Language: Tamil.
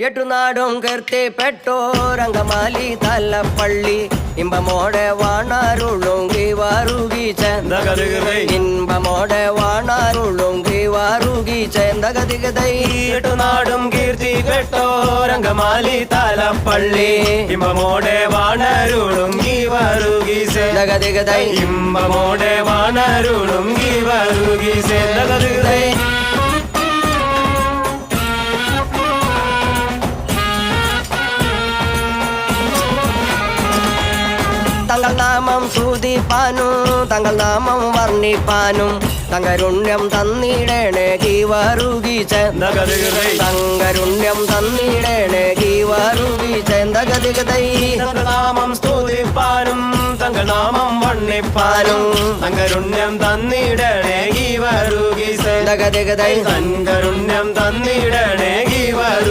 எட்டு நாடும் கருத்தே பெற்றோர் அங்கமாலி தள்ள பள்ளி இன்பமோட வானாருளுங்கி வாருகி சேர்ந்தகதிகதை இன்பமோட வானாருளுங்கி வாருகி சேர்ந்தகதிகதை எட்டு நாடும் கீர்த்தி பெற்றோர் அங்கமாலி தள பள்ளி இன்பமோட வானருளுங்கி வாருகி சேர்ந்தகதிகதை இன்பமோட வானருளுங்கி வாருகி சேர் തങ്ങൾ നാമം സൂതിപ്പാനും തങ്ങൾ നാമം വർണിപ്പാനും തങ്കരുണ്യം തന്നിടേണേ കീവറുകീച്ച തങ്കരുണ്യം തന്നിടേണേ കീവറുകീച്ച തകതികതൈ നാമം സ്തുതിപ്പാനും തങ്ങൾ നാമം വണ്ണിപ്പാനും തങ്കരുണ്യം തന്നിടേണേ കീവറുകീച്ച തകതികതൈ തങ്കരുണ്യം തന്നിടേ